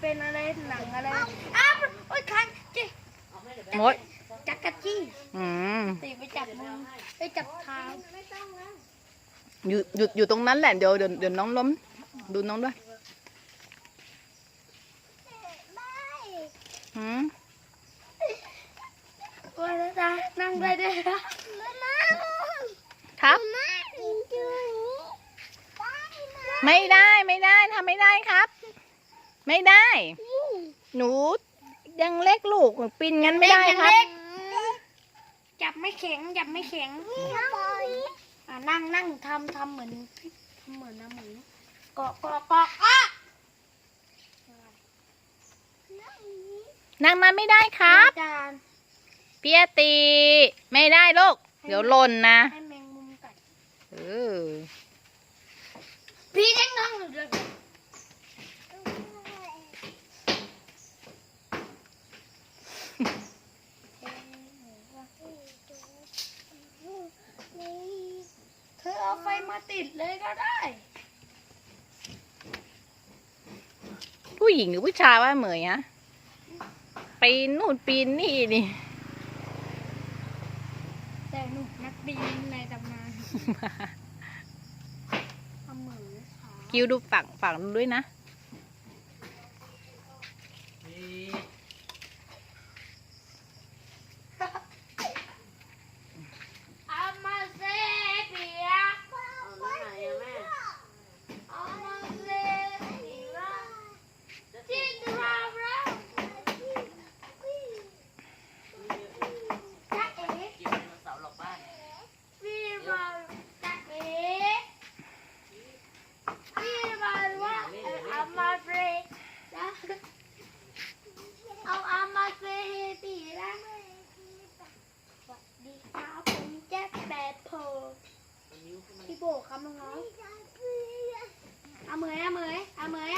เป็นอะไรหนังอะไรอ้าวโอ๊ยคันจิมดจักรจี้อืมตีไปจับมือไปจับเท้าอยู่อยู่อยู่ตรงนั้นแหละเดี๋ยวเดี๋ยวเดี๋ยวน้องล้มดูน้องด้วยหืมกลัวนะจ๊ะนั่งได้ด้วยนะครับไม่ได้ไม่ได้ทำไม่ได้ครับ ไม่ได้ หนูยังเล็กลูกปีนงั้นไม่ได้ครับ จับไม่แข็งจับไม่แข็งอะนั่งนั่งทำทำเหมือนทำเหมือนนะเหมือนเกาะเกาะเกาะอะนั่งมาไม่ได้ครับอาจารย์เปียตี ไม่ได้ลูก เดี๋ยวหล่นนะให้แมงมุมกัดเออพี่ยังนั่งอยู่เลยเธอ เอาไฟมาติดเลยก็ได้ ผู้หญิงหรือผู้ชายว่าเหมยฮะปีนนู่นปีนนี่นี่ แต่หนูนักบินในตำนานเอามือขาคิวดูฝั่งฝั่งนู้นด้วยนะ เอามาเซเปียเอามาเซเปียจินดราราจ๊ะเอ๋พี่บอกจ๊ะเอ๋พี่บอกว่าเอามาเซจ๊ะ เอาอามาเซเปียสวัสดีครับผมแจ็คแปดโพพี่โบครับน้องๆเอาเหมยเอาเหมยเอาเหมย